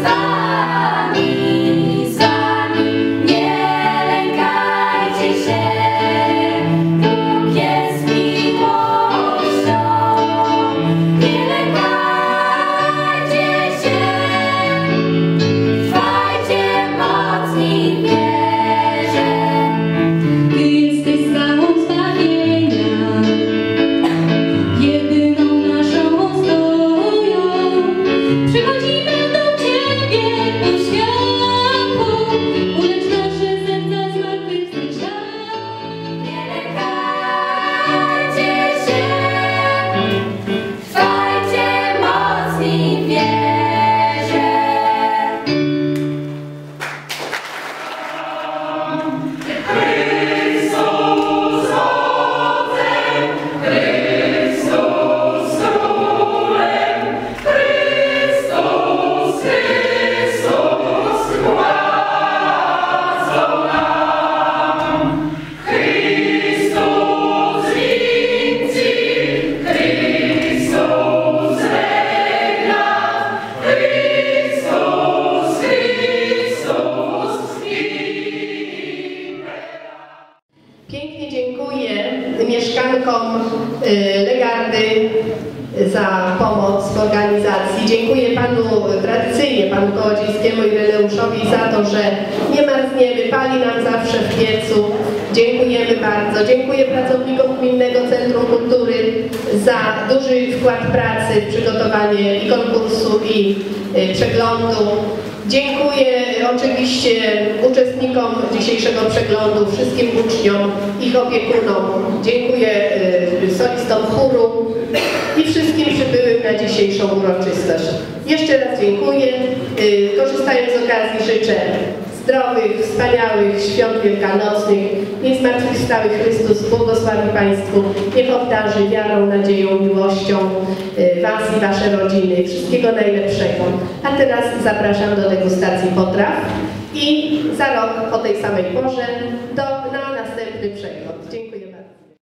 Christ. Agnieszkom y, Legardy za pomoc w organizacji. Dziękuję Panu tradycyjnie, Panu Kołodziejskiemu i Reneuszowi za to, że nie marzniemy, pali nam zawsze w piecu. Dziękujemy bardzo. Dziękuję pracownikom Gminnego Centrum Kultury za duży wkład pracy w przygotowanie i konkursu i y, przeglądu. Dziękuję oczywiście uczestnikom dzisiejszego przeglądu, wszystkim uczniom, ich opiekunom. Dziękuję y, solistom chóru i wszystkim przybyłym na dzisiejszą uroczystość. Jeszcze raz dziękuję. Y, Korzystając z okazji życzę zdrowych, wspaniałych świąt wielkanocnych. Zmartwychwstały Chrystus błogosławi Państwu. Niech obdarzy wiarą, nadzieją, miłością y, Was i Wasze rodziny. Wszystkiego najlepszego. A teraz zapraszam do degustacji potraw i za rok o tej samej porze do, na następny przegląd.